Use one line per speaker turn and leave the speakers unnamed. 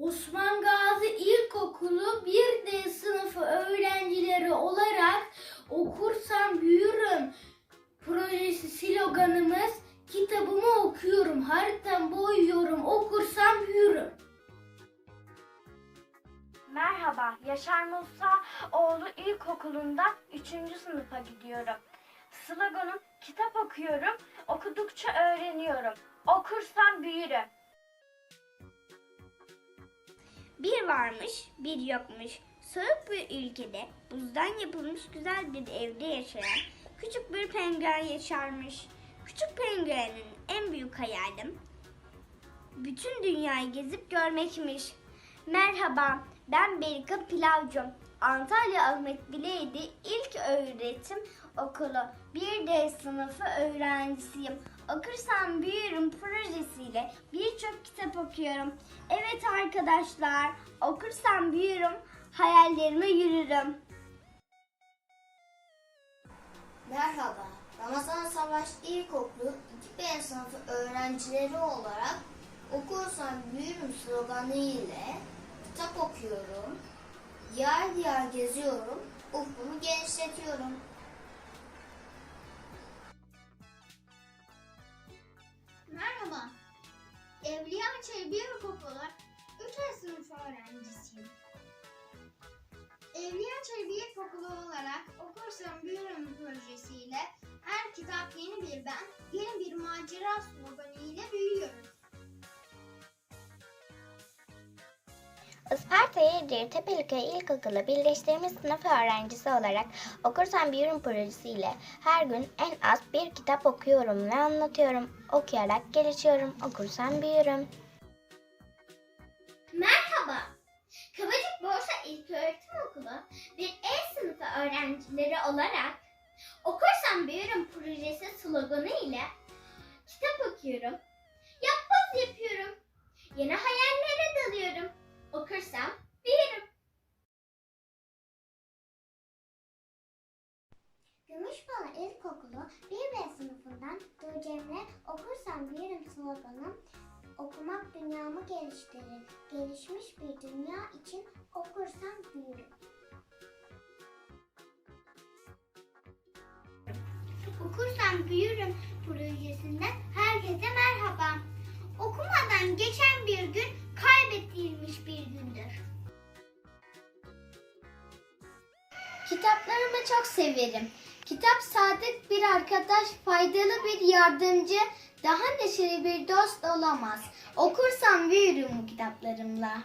Osman Gazi İlkokulu 1D sınıfı öğrencileri olarak okursam büyürüm projesi sloganımız kitabımı okuyorum, haritamı boyuyorum, okursam büyürüm.
Merhaba, Yaşar Musa oğlu ilkokulunda 3. sınıfa gidiyorum. Sloganım kitap okuyorum, okudukça öğreniyorum. Okursam büyürüm.
Bir varmış, bir yokmuş. Soğuk bir ülkede buzdan yapılmış güzel bir evde yaşayan küçük bir penguen yaşarmış. Küçük penguenin en büyük hayalim bütün dünyayı gezip görmekmiş. Merhaba, ben Berika Pilavcı. Antalya Ahmet Bileydi İlk Öğretim Okulu 1D sınıfı öğrencisiyim. Okursam büyürüm projesiyle birçok kitap okuyorum. Evet arkadaşlar, okursam büyürüm, hayallerime yürürüm.
Merhaba, Ramazan Savaş İlkokulu 2B sınıfı öğrencileri olarak okursam büyürüm sloganı ile kitap okuyorum, yer yer geziyorum, ufkumu genişletiyorum.
Merhaba. Evliya Çelebi İlkokulu 3. sınıf öğrencisiyim. Evliya Çelebi İlkokulu olarak okursam büyürüm projesiyle her kitap yeni bir ben, yeni bir macera sloganı ile büyüyoruz.
Isparta Yediğir Tepeliköy İlkokulu birleştirilmiş sınıf öğrencisi olarak Okursam Büyürüm projesiyle her gün en az bir kitap okuyorum ve anlatıyorum. Okuyarak gelişiyorum. Okursam büyürüm.
Merhaba. Kıvırcık Borsa İlköğretim Okulu bir E sınıfı öğrencileri olarak Okursam Büyürüm projesi sloganı ile kitap okuyorum. Yapboz yapıyorum. Yeni hayallere
Gümüşbala İlkokulu 1B sınıfından Tuğcemre okursam büyürüm sloganı okumak dünyamı geliştirir. Gelişmiş bir dünya için okursam büyürüm.
Okursam Büyürüm projesinden herkese merhaba. Okumadan geçen bir gün kaybedilmiş bir gündür. Kitaplarımı çok severim. Kitap sadık bir arkadaş, faydalı bir yardımcı, daha neşeli bir dost olamaz. Okursam büyürüm bu kitaplarımla.